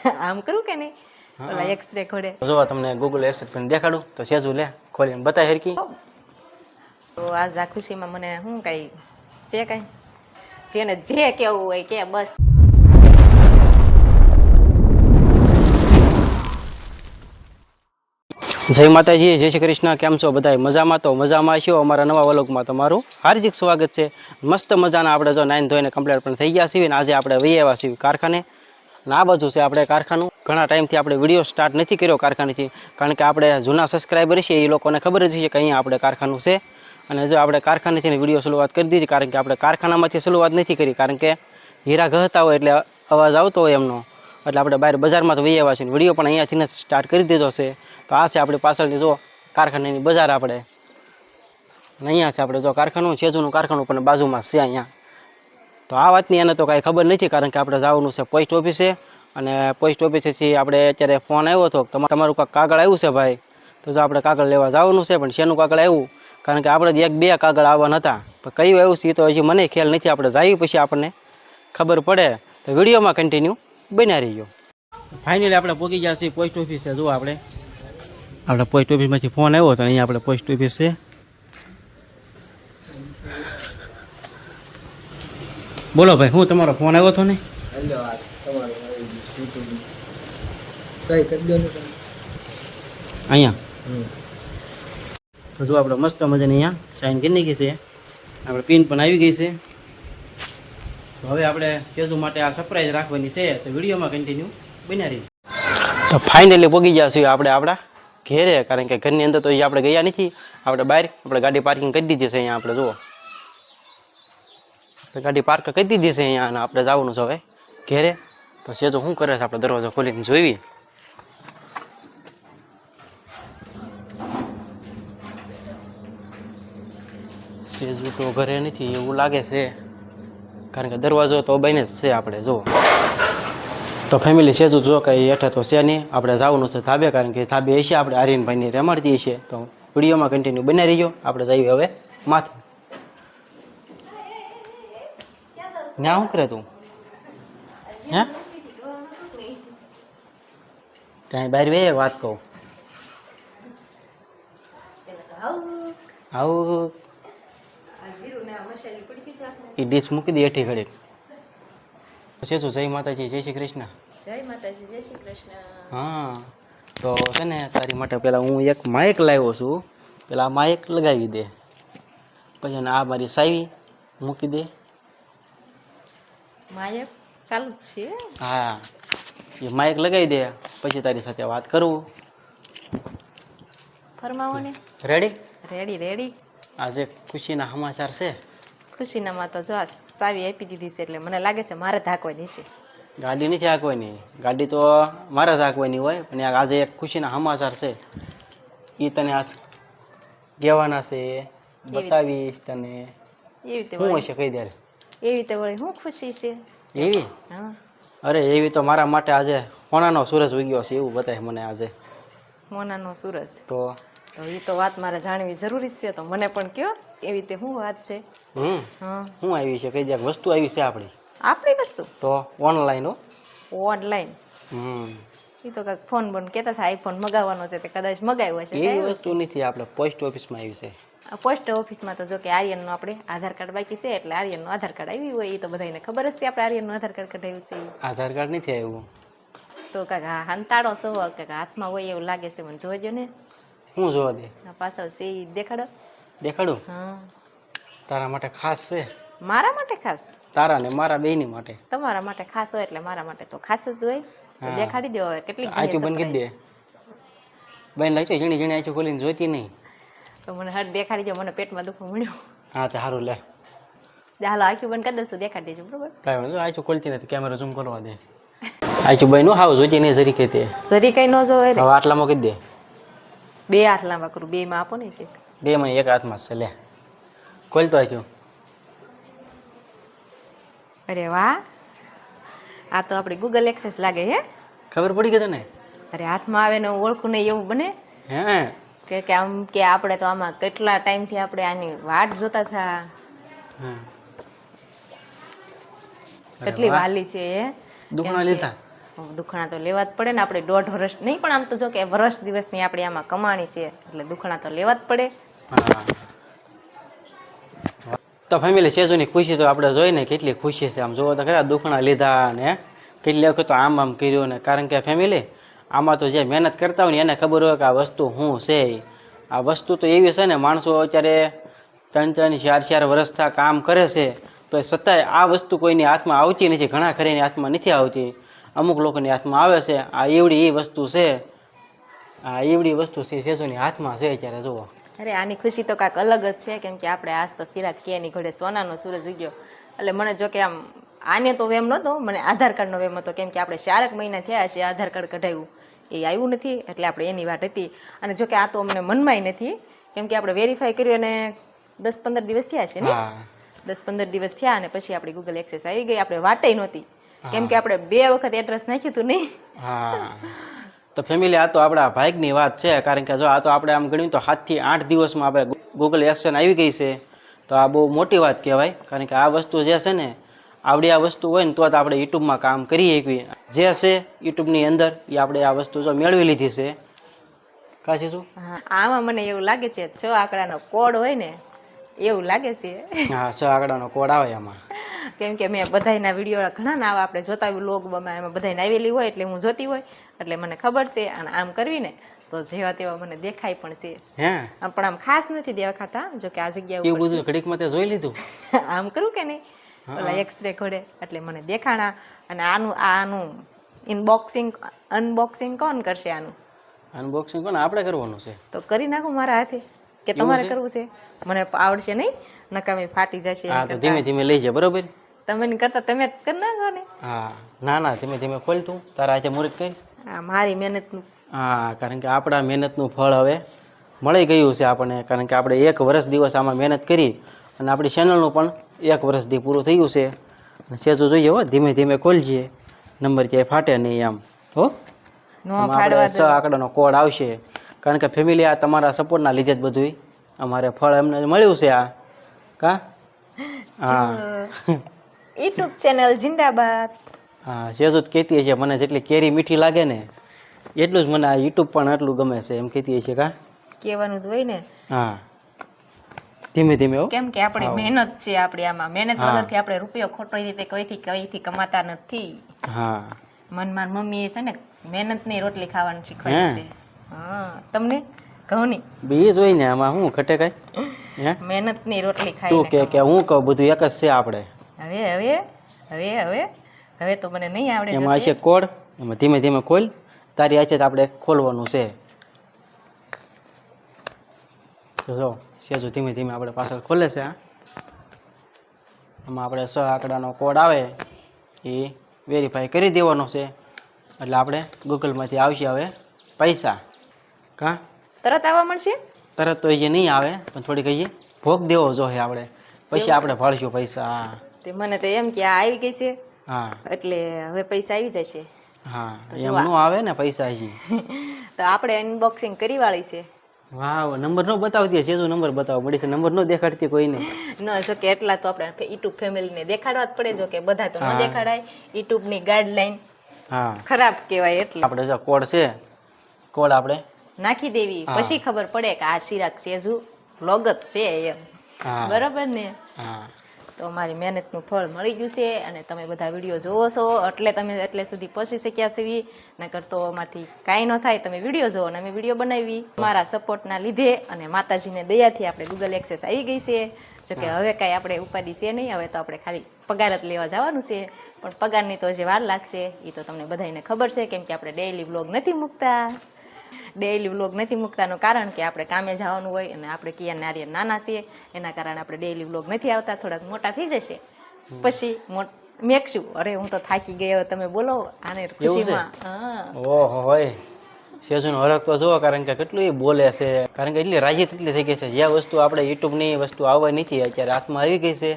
આમ કરું કે નહીં? ઓલા એક્સરે ખોડે જો તમને ગૂગલ પેન દેખાડું તો સેજુ લે ખોલીને બતાય હરકી તો આજ આ ખુશીમાં મને શું કાંઈ છે કાંઈ? જેને જે કેવું હોય કે બસ. જય માતાજી જય શ્રી કૃષ્ણ. કેમ છો બધા મજામાં તો મજામાં છો? અમારા નવા વલોગમાં તમારું હાર્દિક સ્વાગત છે. મસ્ત મજાના આપણે જો નાઈન ધોઈને કમ્પ્લીટ પણ થઈ ગયા છીએ ને આજે આપણે વહી આવ્યા છીએ કારખાને. અને આ બાજુ છે આપણે કારખાનું. ઘણા ટાઈમથી આપણે વીડિયો સ્ટાર્ટ નથી કર્યો કારખાનેથી, કારણ કે આપણે જૂના સબસ્ક્રાઈબર છીએ એ લોકોને ખબર જ છે કે અહીંયા આપણે કારખાનું છે. અને જો આપણે કારખાનેથી વીડિયો શરૂઆત કરી દીધી, કારણ કે આપણે કારખાનામાંથી શરૂઆત નથી કરી, કારણ કે હીરા ઘહતા હોય એટલે અવાજ આવતો હોય એમનો. એટલે આપણે બહાર બજારમાં તો વહી આવ્યા છીએ વીડિયો પણ અહીંયાથી જ સ્ટાર્ટ કરી દીધો છે. તો આ છે આપણી પાછળની જો કારખાનાની બજાર આપણે. અહીંયા છે આપણે જો કારખાનું છેજુનું કારખાનું પણ બાજુમાં છે અહીંયા. તો આ વાતની એને તો કાંઈ ખબર નથી કારણ કે આપણે જવાનું છે પોસ્ટ ઓફિસે અને પોસ્ટ ઓફિસેથી આપણે અત્યારે ફોન આવ્યો હતો કે તમારું કાંઈક કાગળ આવ્યું છે ભાઈ? તો જો આપણે કાગળ લેવા જવાનું છે પણ શેનું કાગળ આવ્યું? કારણ કે આપણે એક બે કાગળ આવવાના હતા. પણ કયું આવ્યું છે એ તો હજી મને ખ્યાલ નથી આપણે જઈએ પછી આપણને ખબર પડે. તો વિડીયોમાં કન્ટિન્યુ બન્યા રહીયો ફાઇનલી આપણે પહોંચી ગયા છીએ પોસ્ટ ઓફિસે જો આપણે. આપણે પોસ્ટ ઓફિસમાંથી ફોન આવ્યો હતો અહીંયા આપણે પોસ્ટ ઓફિસ છે. બોલો ભાઈ હું તમારો ફોન આવ્યો હતો ને? અહીંયા? તો જો આપણે મસ્ત મજાની અહીંયા સાઈન કરી નાખી છે. આપણે પિન પણ આવી ગઈ છે. તો હવે આપણે સેજુ માટે આ સરપ્રાઈઝ રાખવાની છે તો વિડીયોમાં કન્ટિન્યુ બન્યા રહી તો ફાઇનલી પહોંચી ગયા છીએ આપણે આપણા ઘેરે કારણ કે ઘરની અંદર તો હજી આપણે ગયા નથી. આપણે બહાર આપણે ગાડી પાર્કિંગ કરી દીધી છે અહીંયા આપણે જુઓ. આપણે ગાડી પાર્ક કરી દીધી છે અહીંયા આપણે જવાનું છે હવે ઘેરે. તો સેજો શું કરે છે? આપણે દરવાજો ખોલીને જોઈએ સેજુ તો ઘરે નથી એવું લાગે છે. કારણ કે દરવાજો તો બને જ છે આપણે, જો. તો ફેમિલી છે જો કંઈ હેઠે તો છે નહીં. આપણે જવાનું છે થાબે કારણ કે થાબે હશે આપણે, આર્યનભાઈને રમાડતી હશે. તો વિડીયોમાં કન્ટિન્યુ બનાવી રહીજો આપણે જઈએ હવે માથે. ના શું કરે તું? હે? ત્યાં બહાર બે વાત કહું. આવું. એ ડીશ મૂકી દે એઠી ઘડી પછી શું? જય માતાજી, જય શ્રી કૃષ્ણ. જય તો છે ને, તારી માટે પેલા હું એક માઇક લાવ્યો છું. પેલા આ માઇક લગાવી દે. પછી આ મારી સાઈ મૂકી દે. માયક ચાલુ જ છે. હા એ માયક લગાવી દે પછી તારી સાથે વાત કરું. ફરમાવો ને. રેડી રેડી રેડી આજે ખુશીના સમાચાર છે. ખુશીનામાં તો જો આ સાવી આપી દીધી છે એટલે મને લાગે છે મારે ધાકવાની છે. ગાડી નથી હાંકવાની. ગાડી તો મારે જ હાંકવાની હોય પણ આજે એક ખુશીના સમાચાર છે. એ તને આજ કહેવાના છે. બતાવીશ તને. એવી રીતે શું વળી હશે કહી દે. એવી રીતે વળી હું ખુશી છે? એવી? હા. અરે એવી તો મારા માટે આજે મોનાનો સૂરજ ઉગ્યો છે એવું બતાય મને આજે. મોનાનો સૂરજ? તો? તો એ તો વાત મારે જાણવી જરૂરી છે તો મને પણ કયો એવી રીતે શું વાત છે? હમ. હા. શું આવી છે કઈ દે વસ્તુ આવી છે આપણી? આપણી વસ્તુ? તો ઓનલાઈન હો. ઓનલાઈન હમ. એ તો કાંઈક ફોન બોન કહેતા હતા આઈફોન મગાવવાનો છે તે કદાચ મગાવ્યો છે એવી વસ્તુ નથી આપણે પોસ્ટ ઓફિસમાં આવી છે. પોસ્ટ ઓફિસમાં તો જો કે આર્યનનો આપણે આધાર કાર્ડ બાકી છે એટલે આર્યનનો આધાર કાર્ડ આવ્યું હોય એ તો બધાને ખબર જ છે આપણે આર્યનનું આધાર કાર્ડ કઢાવ્યું છે. આધાર કાર્ડ નથી આવ્યું? તો કાકા હંતાડો છો કાકા હાથમાં હોય એવું લાગે છે મને જોજો ને. હું જોવા દે? પાછળ છે એ દેખાડો. દેખાડો? હા. તારા માટે ખાસ છે? મારા માટે ખાસ? તારા ને મારા બેયની માટે. તમારા માટે ખાસ હોય એટલે મારા માટે તો ખાસ જ હોય. દેખાડી દો હવે કેટલી આચું બંધ કરી દે. બેન લાગશે ઝીણી ઝીણી આચું ખોલીને જોઈતી નહીં. તો મને હટ દેખાડી જો મને પેટમાં દુખો મળ્યો. હા તો સારું લે. હાલો આખી બંધ કરી દઈશું દેખાડી દેજો બરોબર? કાંઈ વાંધો આખું ખોલતી નથી કેમેરા ઝૂમ કરવા દે. આજુ ભાઈ નો હાવ જોજે નહીં જરી દે જરી કઈ ન જોવે હવે આટલામાં કહી દે. બે આટલામાં કરું બે માં આપો ને એક બે માં એક હાથમાં છે લે. ખોલતો આચું. અરે વાહ. આ તો આપણી ગૂગલ એક્સેસ લાગે હે. ખબર પડી ગઈ તને? અરે હાથમાં આવે ને ઓળખું નહીં એવું બને. હે? કે કે આમ કે આપણે તો આમાં કેટલા ટાઈમથી આપણે આની વાટ જોતા હતા. કેટલી વાલી છે એ. દુખણા લીધા દુખણા તો લેવા જ પડે ને આપણે દોઢ વર્ષ નહીં પણ આમ તો જો કે વર્ષ દિવસની આપણી આમાં કમાણી છે એટલે દુખણા તો લેવા જ પડે. તો ફેમિલી સેજુની ખુશી તો આપણે જોઈને કેટલી ખુશી છે. આમ જોવો તો ખરા દુખણા લીધા ને કેટલી વખત તો આમ આમ કર્યું ને કારણ કે ફેમિલી આમાં તો જે મહેનત કરતા હોય ને એને ખબર હોય કે આ વસ્તુ શું છે. આ વસ્તુ તો એવી છે ને, માણસો અત્યારે ત્રણ ત્રણ, ચાર ચાર વર્ષથી કામ કરે છે, તો એ છતાંય આ વસ્તુ કોઈની હાથમાં આવતી નથી, ઘણા ખરીની હાથમાં નથી આવતી. અમુક લોકોની હાથમાં આવે છે, આ એવડી એ વસ્તુ છે. આ એવડી વસ્તુ છે સેજોની હાથમાં છે અત્યારે, જુઓ. અરે, આની ખુશી તો કાંઈક અલગ જ છે, કેમ કે આપણે આજ તો સિરાજ કેની ઘોડે સોનાનો સૂરજ ઉગ્યો. એટલે મને જો કે આમ, આને તો વેમ નહોતો, મને આધાર કાર્ડનો વેમ હતો, કેમ કે આપણે ચારક મહિના થયા છે આધાર કાર્ડ કઢાવ્યું. એ આવ્યું નથી એટલે આપણે એની વાત હતી. અને જો કે આ તો અમને મનમાંય નથી કેમ કે આપણે વેરીફાઈ કર્યું અને દસ પંદર દિવસ થયા છે ને? દસ પંદર દિવસ થયા અને પછી આપણી ગૂગલ એક્સેસ આવી ગઈ આપણે વાટે નહોતી. કેમ કે આપણે બે વખત એડ્રેસ નાખ્યું હતું નહીં. તો ફેમિલી આ તો આપણા ભાઈકની વાત છે કારણ કે જો આ તો આપણે આમ ગણ્યું તો સાતથી આઠ દિવસમાં આપણે ગૂગલ એક્સેસ આવી ગઈ છે. તો આ બહુ મોટી વાત કહેવાય કારણ કે આ વસ્તુ જે છે ને આવડી આ વસ્તુ હોય ને તો જ આપણે યુટ્યુબમાં કામ કરી શકીએ. જે હશે યુટ્યુબની અંદર એ આપણે આ વસ્તુ જો મેળવી લીધી છે. કાશી શું? આમાં મને એવું લાગે છે છ આંકડાનો કોડ હોય ને એવું લાગે છે. હા છ આંકડાનો કોડ આવે આમાં. કેમ કે મેં બધાયના વીડિયો ઘણા ના આપણે જોતા હોય લોગ એમાં બધાને આવેલી હોય એટલે હું જોતી હોય એટલે મને ખબર છે અને આમ કરવી ને તો જેવા તેવા મને દેખાય પણ છે. હે? પણ આમ ખાસ નથી દેખાતા જો કે આ જગ્યા એવું બધું ઘડીકમાં તે જોઈ લીધું? આમ કરું કે નહીં? ઓલા એક્સરે ઘડે એટલે મને દેખાણા. અને આનું આનું ઇનબોક્સિંગ અનબોક્સિંગ કોણ કરશે આનું? અનબોક્સિંગ કોણ? આપણે કરવાનું છે. તો કરી નાખું મારા હાથે કે તમારે કરવું છે? મને આવડશે નહીં? નકામી ફાટી જશે હા તો ધીમે ધીમે લઈ જાય બરોબર? તમે ની કરતા તમે જ કરી નાખો ને. હા ના ના ધીમે ધીમે ખોલ તું. તારા આજે મુહૂર્ત કઈ? આ મારી મહેનતનું. હા કારણ કે આપણા મહેનતનું ફળ હવે મળી ગયું છે આપણને. કારણ કે આપણે એક વર્ષ દિવસ આમાં મહેનત કરી અને આપણી ચેનલનું પણ એક વર્ષથી પૂરું થયું છે. સેજો જોઈએ હો ધીમે ધીમે ખોલજે. નંબર ક્યાંય ફાટે નહીં આમ હો સ આંકડાનો કોડ આવશે. કારણ કે ફેમિલી આ તમારા સપોર્ટના લીધે જ બધું અમારે ફળ અમને મળ્યું છે આ. કા? હા. યુટ્યુબ ચેનલ જિંદાબાદ. હા સેજો જ કહેતી છે મને જેટલી કેરી મીઠી લાગે ને એટલું જ મને આ યુટ્યુબ પણ આટલું ગમે છે એમ કહેતી છે કા? કહેવાનું જ હોય ને. હા. ધીમે ધીમે હો. કેમ કે આપણી મહેનત છે આપણી આમાં. મહેનત વગરથી આપણે રૂપિયો ખોટી રીતે કઈથી કઈથી કમાતા નથી. હા. મન માર મમ્મીએ છે ને મહેનતની રોટલી ખાવાનું શીખવાડી છે. હા તમને? ઘઉંની બી જોઈ ને આમાં શું ઘટે કઈ? હે? મહેનતની રોટલી તું ખાઈ કે કે હું કહું બધું એક જ છે આપણે. હવે હવે હવે હવે હવે તો મને નહીં આવડે એમાં છે કોડ એમાં ધીમે ધીમે ખોલ. તારી આચે જ આપણે ખોલવાનું છે. જો. સેજો ધીમે ધીમે આપણે પાછળ ખોલે છે. આમાં આપણે સ આંકડાનો કોડ આવે એ વેરીફાઈ કરી દેવાનો છે. એટલે આપણે ગૂગલમાંથી આવશે હવે પૈસા. કાં? તરત આવવા મળશે? તરત તો એ નહીં આવે પણ થોડીક હજી ભોગ દેવો જોઈએ આપણે. પછી આપણે ભરશું પૈસા હા. તે મને તો એમ કે આ આવી ગઈ છે હા. એટલે હવે પૈસા આવી જશે. હા એમ નો આવે ને પૈસા હજી. તો આપણે અનબોક્સિંગ કરી વાળી છે. વાવ નંબર નો બતાવતી છે નંબર બતાવો મળી છે. નંબર નો દેખાડતી કોઈને. ન જો કે એટલા તો આપણે યુટ્યુબ ફેમિલીને દેખાડવા જ પડે જો કે બધા તો ન દેખાડાય. યુટ્યુબની ગાઈડલાઈન હા. ખરાબ કહેવાય એટલે. આપણે જો કોડ છે કોડ આપણે નાખી દેવી. પછી ખબર પડે કે આ ચિરાગ સેજુ વ્લોગ જ છે એમ. બરાબર ને? હા. તો અમારી મહેનતનું ફળ મળી ગયું છે અને તમે બધા વીડિયો જોવો છો. એટલે તમે એટલે સુધી પહોંચી શક્યા છીએ નકર તો અમારથી કાંઈ ન થાય. તમે વીડિયો જોવો અને અમે વીડિયો બનાવી. મારા સપોર્ટના લીધે અને માતાજીને દયાથી આપણે ગૂગલ એક્સેસ આવી ગઈ છે. જોકે હવે કાંઈ આપણે ઉપાધિ છે નહીં. હવે તો આપણે ખાલી પગાર જ લેવા જવાનું છે. પણ પગારની તો જે વાર લાગશે. એ તો તમને બધાને ખબર છે. કેમ કે આપણે ડેઈલી વ્લોગ નથી મૂકતા. ડેઈલી વ્લોગ નથી મૂકતાનું કારણ કે આપણે કામે જવાનું હોય અને આપણે કિયા નારિયેળ નાના છીએ એના કારણે આપણે ડેઇલી વ્લોગ નથી આવતા થોડાક મોટા થઈ જશે. પછી મેકશું અરે હું તો થાકી ગયો તમે બોલો આને ખુશીમાં. હા. ઓહો હોય. સેજુનો હરખ તો જુઓ કારણ કે કેટલું એ બોલે છે. કારણ કે એટલી રાજી એટલી થઈ ગઈ છે. જે વસ્તુ આપણે યુટ્યુબની વસ્તુ આવવા નથી અત્યારે હાથમાં આવી ગઈ છે.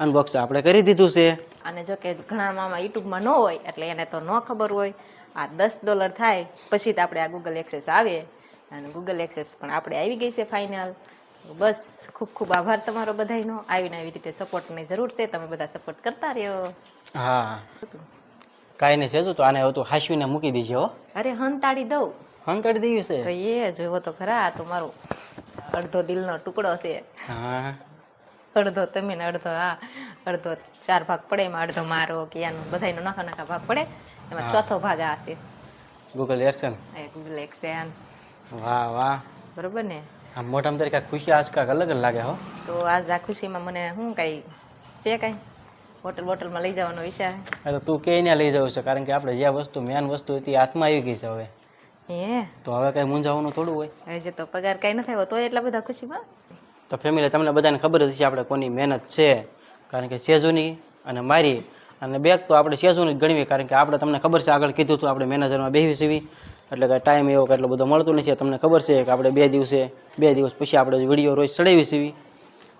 અનબોક્સ આપણે કરી દીધું છે. અને જો કે ઘણા મામા યુટ્યુબમાં ન હોય એટલે એને તો ન ખબર હોય. આ દસ ડોલર થાય પછી જ આપણે આ ગૂગલ એક્સેસ આવે અને ગૂગલ એક્સેસ પણ આપણે આવી ગઈ છે ફાઇનલ બસ ખૂબ ખૂબ આભાર તમારો બધાયનો આવીને આવી રીતે સપોર્ટની જરૂર છે તમે બધા સપોર્ટ કરતા રહ્યો. હા. કાંઈ નહીં સેજુ તો આને હવે તું હાંસવીને મૂકી દીજે હો. અરે હંતાડી દઉં. હંકાડી છે? તો છે એ જોવો તો ખરા આ તો મારો અડધો દિલનો ટુકડો છે. હા. અડધો તમે ને અડધો આ અડધો ચાર ભાગ પડે એમાં અડધો મારો કે આનો બધાયનો નાખા નાખા ભાગ પડે. એમાં ચોથો ભાગ આ છે. ગૂગલ દર્શન એ ગૂગલ એક્સેન વાહ વાહ. બરોબર ને? આમ મોટામાં તરીકે ખુશી આજ કાંઈક અલગ જ લાગે હો. તો આજ આ ખુશીમાં મને શું કાંઈ છે કાંઈ? હોટલ બોટલમાં લઈ જવાનો વિચાર? એટલે તું કે ત્યાં લઈ જવું છે? કારણ કે આપણે જે વસ્તુ મેન વસ્તુ હતી હાથમાં આવી ગઈ છે હવે. હે? તો હવે કાંઈ મૂંઝાવાનું થોડું હોય. હજી તો પગાર કાંઈ ન આવ્યો તો એટલા બધા ખુશીમાં? તો ફેમિલી તમને બધાને ખબર જ છે આપણે કોની મહેનત છે. કારણ કે સેજુની અને મારી. અને બેગ તો આપણે સેજુની જ ગણવી કારણ કે આપણે તમને ખબર છે આગળ કીધું હતું આપણે મેનેજરમાં બેસી સીવી. એટલે કે ટાઈમ એવો એટલો બધો મળતો નથી તમને ખબર છે કે આપણે બે દિવસે બે દિવસ પછી આપણે વીડિયો રોજ ચડાવી સીવી.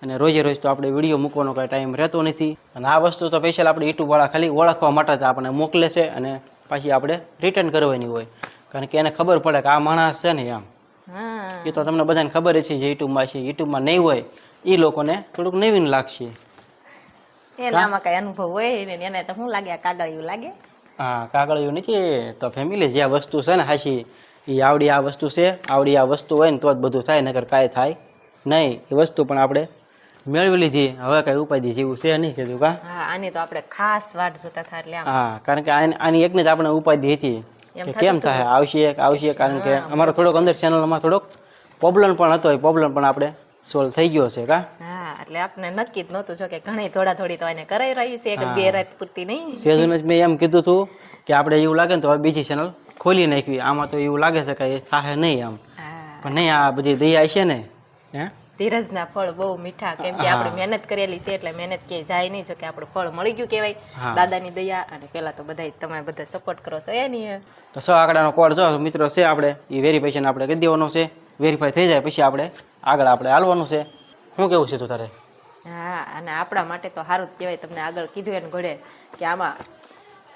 અને રોજે રોજ તો આપણે વીડિયો મૂકવાનો કાંઈ ટાઈમ રહેતો નથી. અને આ વસ્તુ તો સ્પેશિયલ આપણે યુટ્યુબવાળા ખાલી ઓળખવા માટે જ આપણને મોકલે છે અને પાછી આપણે રિટર્ન કરવાની હોય. કારણ કે એને ખબર પડે કે આ માણસ છે ને એમ. એ તો તમને બધાને ખબર છે જે યુટ્યુબમાં છે યુટ્યુબમાં નહીં હોય એ લોકોને થોડુંક નવીન લાગશે. એનામાં કઈ અનુભવ હોય ને એને તો શું લાગે કાગળિયું લાગે? હા કાગળિયું નથી તો ફેમિલી જે વસ્તુ છે ને હાશી એ આવડી આ વસ્તુ છે આવડી આ વસ્તુ હોય ને તો જ બધું થાય નકર કાંઈ થાય નહીં. એ વસ્તુ પણ આપણે મેળવી લીધી હવે કઈ ઉપાધિ જેવું છે નહીં કીધું કા? હા આની તો આપણે ખાસ વાટ જોતા હતા એટલે હા કારણ કે આની એક એકને જ આપણે ઉપાધિ હતી. કે કેમ થાય આવશે એક આવશે કારણ કે અમારો થોડોક અંદર ચેનલમાં થોડોક પ્રોબ્લેમ પણ હતો એ પ્રોબ્લેમ પણ આપણે સોલ્વ થઈ ગયો છે કા? એટલે આપણે નક્કી જ નહોતું જો કે ઘણી થોડા થોડી તો એને કરાઈ રહી છે કે બે રાત પૂરતી નહીં. સેજુને જ મેં એમ કીધું હતું કે આપણે એવું લાગે ને તો હવે બીજી ચેનલ ખોલી નાખવી. આમાં તો એવું લાગે છે કે એ થાહે નહીં આમ. પણ નહીં આ બધી દયા છે ને હે? ધીરજના ફળ બહુ મીઠા કેમ કે આપણે મહેનત કરેલી છે એટલે મહેનત કે જાય નહીં જો કે આપણું ફળ મળી ગયું કહેવાય. દાદાની દયા અને પેલા તો બધા તમે બધા સપોર્ટ કરો છો એની તો સો આંકડાનો કોડ જો મિત્રો છે આપણે. એ વેરીફિકેશન આપણે કરી દેવાનો છે. વેરીફાઈ થઈ જાય પછી આપણે આગળ આપણે હાલવાનું છે. શું કેવું છે તું તારે? હા અને આપણા માટે તો સારું જ કહેવાય તમને આગળ કીધું એને ઘોડે કે આમાં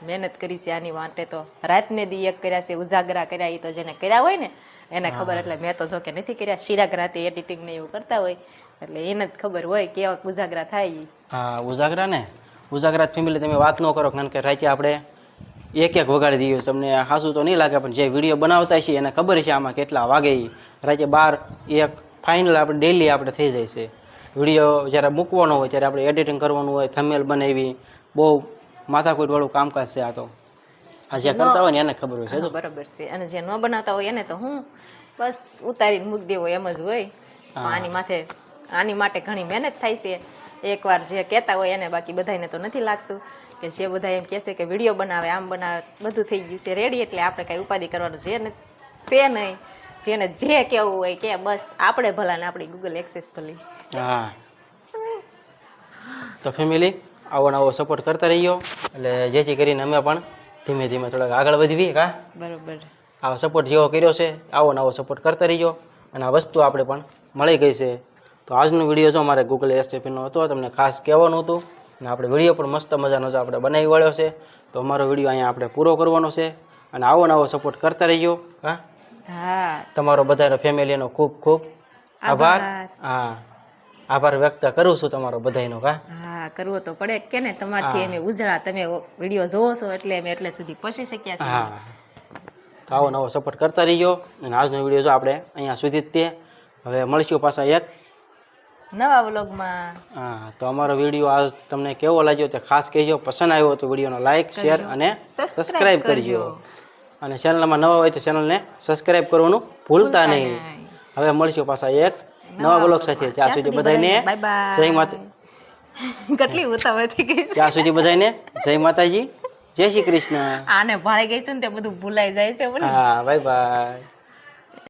મહેનત કરી છે આની માટે તો. રાતને દી એક કર્યા છે ઉજાગરા કર્યા એ તો જેને કર્યા હોય ને એને ખબર એટલે મેં તો જો કે નથી કર્યા. શિરાગ રાતે એડિટિંગ ને એવું કરતા હોય એટલે એને જ ખબર હોય કેવા ઉજાગરા થાય હા ઉજાગરા ને? ઉજાગરા ફેમિલી તમે વાત ન કરો કારણ કે રાતે આપણે એક એક વગાડી દઈએ. તમને હાસું તો નહીં લાગે પણ જે વીડિયો બનાવતા છીએ એને ખબર છે આમાં કેટલા વાગે. રાતે બાર એક ફાઇનલ આપણે ડેલી આપણે થઈ જાય છે. વીડિયો જ્યારે મૂકવાનો હોય ત્યારે આપણે એડિટિંગ કરવાનું હોય થમેલ બનાવી બહુ માથાકૂટવાળું કામકાજ છે આ તો. આ જે કરતા હોય ને એને ખબર હોય છે બરાબર છે. અને જે ન બનાવતા હોય એને તો હું બસ ઉતારીને મૂકી દેવો એમ જ હોય. આની માથે આની માટે ઘણી મહેનત થાય છે. એકવાર જે કહેતા હોય એને બાકી બધાને તો નથી લાગતું કે જે બધા એમ કહેશે કે વીડિયો બનાવે આમ બનાવે બધું થઈ ગયું છે. રેડી એટલે આપણે કાંઈ ઉપાધિ કરવાનું છે ને તે નહીં. જેને જે કેવું હોય કે બસ આપણે ભલા ને આપણી ગૂગલ એક્સેસ ભલી હા. તો ફેમિલી આવો નવો સપોર્ટ કરતા રહીયો એટલે જેથી કરીને અમે પણ ધીમે ધીમે થોડાક આગળ વધવી કા? બરોબર. આવો સપોર્ટ જેવો કર્યો છે આવો નવો સપોર્ટ કરતા રહ્યો અને આ વસ્તુ આપણે પણ મળી ગઈ છે. તો આજનો વીડિયો જો મારે ગૂગલ એસએપીનો હતો તમને ખાસ કહેવાનું હતું. અને આપણે વીડિયો પણ મસ્ત મજાનો જો આપણે બનાવી વાળ્યો છે. તો અમારો વીડિયો અહીંયા આપણે પૂરો કરવાનો છે. અને આવો નવો સપોર્ટ કરતા રહ્યો હા હા. તમારો બધાનો ફેમિલીનો ખૂબ ખૂબ આભાર. હા. આભાર વ્યક્ત કરું છું તમારો બધાનો કા હા કરવો તો પડે કે ને? તમારથી અમે ઉજળા તમે વીડિયો જોવો છો એટલે અમે એટલે સુધી પહોંચી શક્યા છીએ. હા. તો આવો નવો સપોર્ટ કરતા રહીજો અને આજનો વીડિયો જો આપણે અહીંયા સુધી જ તે. હવે મળીશું પાછા એક. નવા વ્લોગમાં. હા તો અમારો વીડિયો આજ તમને કેવો લાગ્યો તે ખાસ કહેજો. પસંદ આવ્યો તો વિડીયોનો લાઇક શેર અને સબસ્ક્રાઇબ કરજો. અને ચેનલમાં નવા હોય તો ચેનલને સબસ્ક્રાઇબ કરવાનું ભૂલતા નહીં. હવે મળશું પાછા એક નવા બ્લોગ સાથે. ત્યાં સુધી બધાને જય માતા. કેટલી ઉતાવળ થઈ ગઈ. ત્યાં સુધી બધાને જય માતાજી. જય શ્રી કૃષ્ણ. આને ભાળે ગઈ છે ને તે બધું ભૂલાઈ જાય છે હા બાય બાય